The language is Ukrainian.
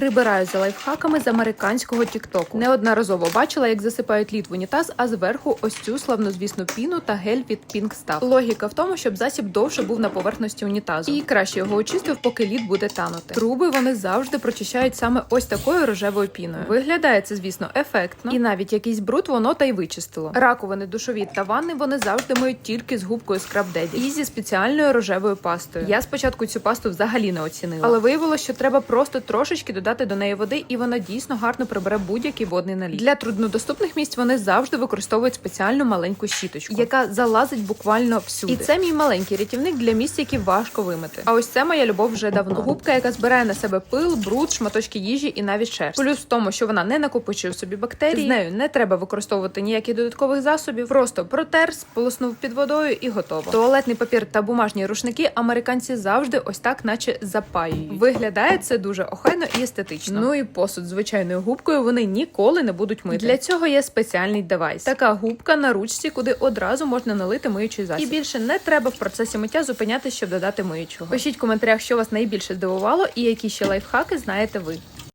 Прибираю за лайфхаками з американського тіктоку. Неодноразово бачила, як засипають лід в унітаз, а зверху ось цю славнозвісну піну та гель від Pink Stuff. Логіка в тому, щоб засіб довше був на поверхності унітазу. І краще його очистив, поки лід буде танути. Труби вони завжди прочищають саме ось такою рожевою піною. Виглядає це, звісно, ефектно. І навіть якийсь бруд воно та й вичистило. Раковини, душові та ванни вони завжди миють тільки з губкою Scrub Daddy і зі спеціальною рожевою пастою. Я спочатку цю пасту взагалі не оцінила, але виявилося, що треба просто трошечки додати до неї води, і вона дійсно гарно прибере будь-який водний наліт. Для труднодоступних місць вони завжди використовують спеціальну маленьку щіточку, яка залазить буквально всюди. І це мій маленький рятівник для місць, які важко вимити. А ось це моя любов вже давно. Губка, яка збирає на себе пил, бруд, шматочки їжі і навіть шерсть. Плюс в тому, що вона не накопичує в собі бактерії. З нею не треба використовувати ніяких додаткових засобів. Просто протер, сполоснув під водою і готово. Туалетний папір та бумажні рушники американці завжди ось так, наче запаюють. Виглядає це дуже охайно і естетично. Ну і посуд звичайною губкою вони ніколи не будуть мити. Для цього є спеціальний девайс. Така губка на ручці, куди одразу можна налити миючий засіб. І більше не треба в процесі миття зупинятися, щоб додати миючого. Пишіть в коментарях, що вас найбільше здивувало, і які ще лайфхаки знаєте ви.